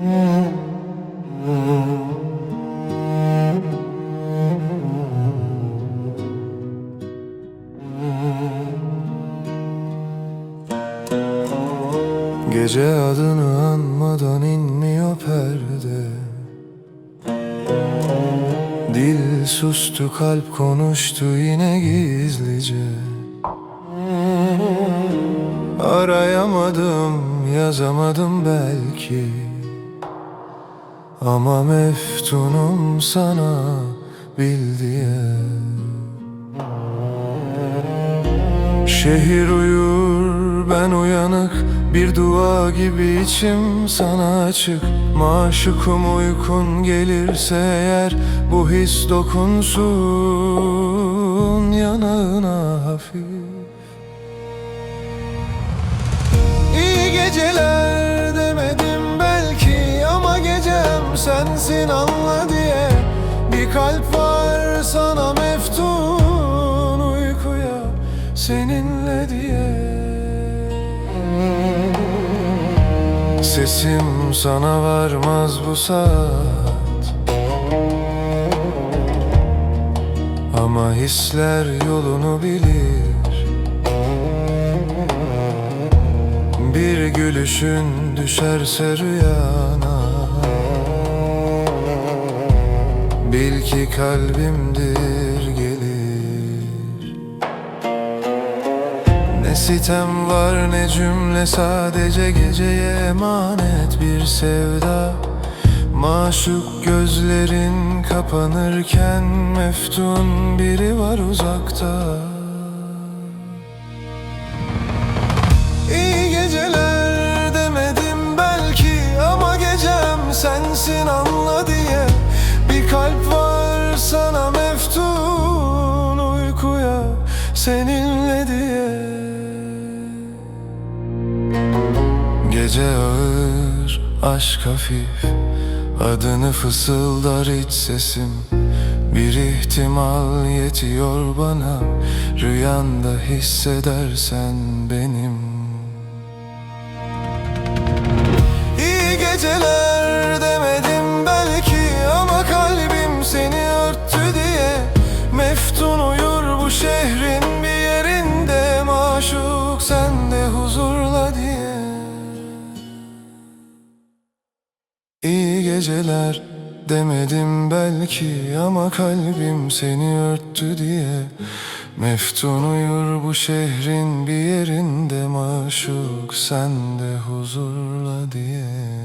Gece adını anmadan inmiyor perde. Dil sustu kalp konuştu yine gizlice. Arayamadım yazamadım belki Ama meftunum sana bil diye. Şehir uyur ben uyanık. Bir dua gibi içim sana açık. Maşukum uykun gelirse eğer Bu his dokunsun yanağına hafif sensin anla diye Bir kalp var sana meftun uykuya Seninle diye. Sesim sana varmaz bu saat. Ama hisler yolunu bilir. Bir gülüşün düşerse rüyana ki kalbimdir gelir. Ne sitem var ne cümle sadece geceye emanet bir sevda. Maşuk gözlerin kapanırken meftun biri var uzakta seninle diye. Gece ağır aşk hafif. Adını fısıldar iç sesim. Bir ihtimal yetiyor bana. Rüyanda hissedersen benim geceler demedim belki ama kalbim seni örttü diye. Meftun uyur bu şehrin bir yerinde maşuk sende huzurla diye